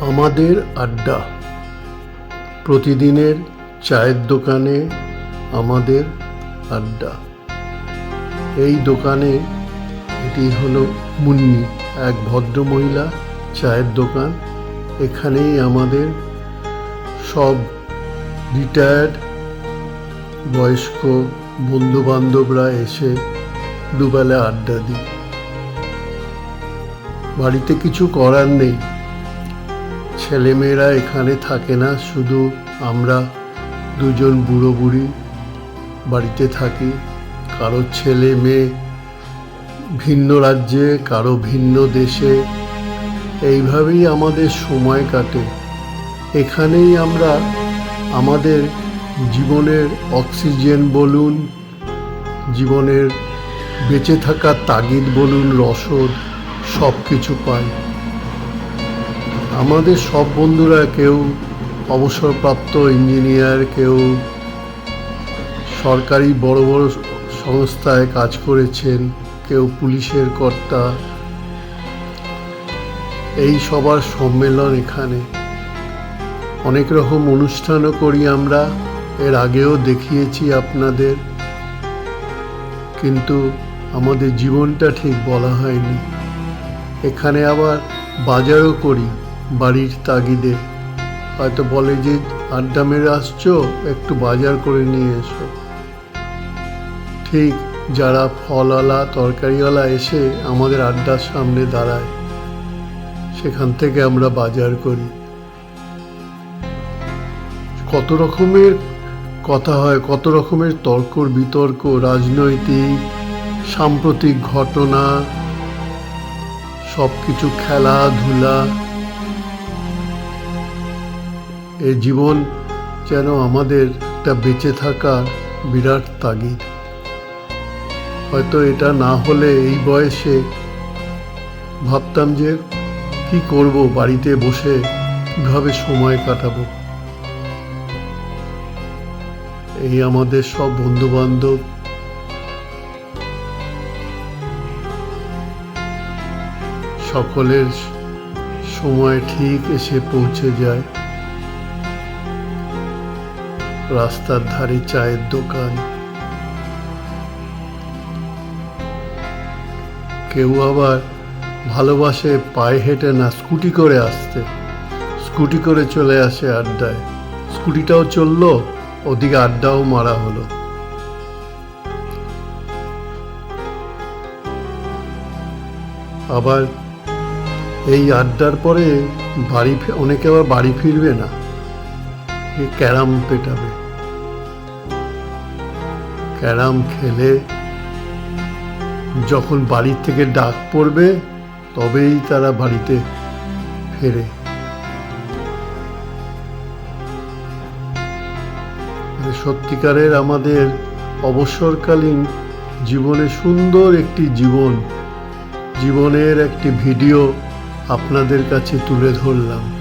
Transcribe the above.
আমাদের আড্ডা। প্রতিদিনের চায়ের দোকানে আমাদের আড্ডা। এই দোকানে এটি হলো মুন্নি, এক ভদ্র মহিলা চায়ের দোকান। এখানেই আমাদের সব রিটায়ার্ড বয়স্ক বন্ধু বান্ধবরা এসে দুবেলা আড্ডা দিই। বাড়িতে কিছু করার নেই। ছেলেমেয়েরা এখানে থাকে না, শুধু আমরা দুজন বুড়ো বুড়ি বাড়িতে থাকি। কারও ছেলে মেয়ে ভিন্ন রাজ্যে, কারও ভিন্ন দেশে। এইভাবেই আমাদের সময় কাটে। এখানেই আমরা আমাদের জীবনের অক্সিজেন বলুন, জীবনের বেঁচে থাকার তাগিদ বলুন, রসদ সব কিছু পাই। আমাদের সব বন্ধুরা কেউ অবসরপ্রাপ্ত ইঞ্জিনিয়ার, কেউ সরকারি বড় বড় সংস্থায় কাজ করেছেন, কেউ পুলিশের কর্তা। এই সবার সম্মেলন এখানে। অনেক রকম অনুষ্ঠানও করি আমরা, এর আগেও দেখিয়েছি আপনাদের। কিন্তু আমাদের জীবনটা ঠিক বলা হয়নি। এখানে আবার বাজারও করি। বাড়ির তাগিদে। হয়তো বলে যে, আড্ডা মেরে আসছো, একটু বাজার করে নিয়ে এসো। ঠিক যারা ফলওয়ালা, তরকারিওয়ালা এসে আমাদের আড্ডার সামনে দাঁড়ায়, সেখান থেকে আমরা বাজার করি। কত রকমের কথা হয়, কত রকমের তর্ক বিতর্ক, রাজনৈতিক, সাম্প্রতিক ঘটনা সব কিছু খেলাধুলা এই জীবন যেন আমাদের একটা বেঁচে থাকার বিরাট তাগিদ। হয়তো এটা না হলে এই বয়সে ভাবতাম যে কি করব বাড়িতে বসে, কীভাবে সময় কাটাবো। এই আমাদের সব বন্ধু বান্ধব সকলের সময় ঠিক এসে পৌঁছে যায়। রাস্তার ধারে চায়ের দোকান। কেউ আবার ভালোবাসে পায়ে হেঁটে না স্কুটি করে আসতে। স্কুটি করে চলে আসে আড্ডায়। স্কুটিটাও চলল, ওদিকে আড্ডাও মারা হলো। আবার এই আড্ডার পরে বাড়ি অনেকে আবার বাড়ি ফিরবে না। ক্যারাম পেটাবে। ক্যারাম খেলে যখন বাড়ির থেকে ডাক পড়বে, তবেই তারা বাড়িতে ফেরে। সত্যিকারের আমাদের অবসরকালীন জীবনে সুন্দর একটি জীবন, জীবনের একটি ভিডিও আপনাদের কাছে তুলে ধরলাম।